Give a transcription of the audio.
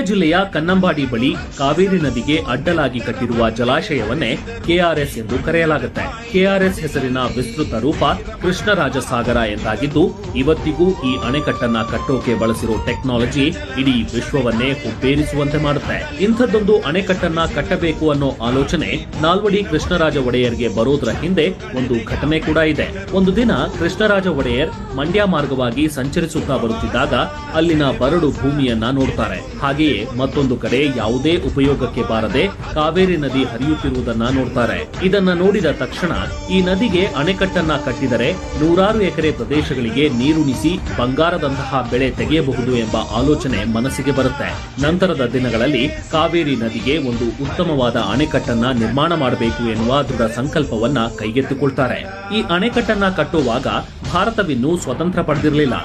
ಜಿಲ್ಲೆಯ ಕನ್ನಂಬಾಡಿ ಬಳಿ ಕಾವೇರಿ ನದಿಗೆ ಅಡ್ಡಲಾಗಿ ಕಟ್ಟಿರುವ ಜಲಾಶಯವನ್ನೇ ಕೆಆರ್ಎಸ್ ಎಂದು ಕರೆಯಲಾಗುತ್ತೆ. ಕೆಆರ್ಎಸ್ ಹೆಸರಿನ ವಿಸ್ತೃತ ರೂಪ ಕೃಷ್ಣರಾಜ ಸಾಗರ ಎಂದಾಗಿದ್ದು, ಇವತ್ತಿಗೂ ಈ ಅಣೆಕಟ್ಟನ್ನ ಕಟ್ಟೋಕೆ ಬಳಸಿರೋ ಟೆಕ್ನಾಲಜಿ ಇಡೀ ವಿಶ್ವವನ್ನೇ ಹುಬ್ಬೇರಿಸುವಂತೆ ಮಾಡುತ್ತೆ. ಇಂಥದ್ದೊಂದು ಅಣೆಕಟ್ಟನ್ನ ಕಟ್ಟಬೇಕು ಅನ್ನೋ ಆಲೋಚನೆ ನಾಲ್ವಡಿ ಕೃಷ್ಣರಾಜ ಒಡೆಯರ್ಗೆ ಬರೋದ್ರ ಹಿಂದೆ ಒಂದು ಘಟನೆ ಕೂಡ ಇದೆ. ಒಂದು ದಿನ ಕೃಷ್ಣರಾಜ ಒಡೆಯರ್ ಮಂಡ್ಯ ಮಾರ್ಗವಾಗಿ ಸಂಚರಿಸುತ್ತಾ ಬರುತ್ತಿದ್ದಾಗ ಅಲ್ಲಿನ ಬರಡು ಭೂಮಿಯನ್ನ ನೋಡ್ತಾರೆ. ಹಾಗೆಯೇ ಮತ್ತೊಂದು ಕಡೆ ಯಾವುದೇ ಉಪಯೋಗಕ್ಕೆ ಬಾರದೆ ಕಾವೇರಿ ನದಿ ಹರಿಯುತ್ತಿರುವುದನ್ನ ನೋಡ್ತಾರೆ. ಇದನ್ನ ನೋಡಿದ ತಕ್ಷಣ ಈ ನದಿಗೆ ಅಣೆಕಟ್ಟನ್ನ ಕಟ್ಟಿದರೆ ನೂರಾರು ಎಕರೆ ಪ್ರದೇಶಗಳಿಗೆ ನೀರುಣಿಸಿ ಬಂಗಾರದಂತಹ ಬೆಳೆ ತೆಗೆಯಬಹುದು ಎಂಬ ಆಲೋಚನೆ ಮನಸ್ಸಿಗೆ ಬರುತ್ತೆ. ನಂತರದ ದಿನಗಳಲ್ಲಿ ಕಾವೇರಿ ನದಿಗೆ ಒಂದು ಉತ್ತಮವಾದ ಅಣೆಕಟ್ಟನ್ನ ನಿರ್ಮಾಣ ಮಾಡಬೇಕು ಎನ್ನುವ ದೃಢ ಸಂಕಲ್ಪವನ್ನ ಕೈಗೆತ್ತಿಕೊಳ್ತಾರೆ. ಈ ಅಣೆಕಟ್ಟನ್ನ ಕಟ್ಟುವಾಗ ಭಾರತವಿನ್ನೂ ಸ್ವತಂತ್ರ ಪಡೆದಿರಲಿಲ್ಲ.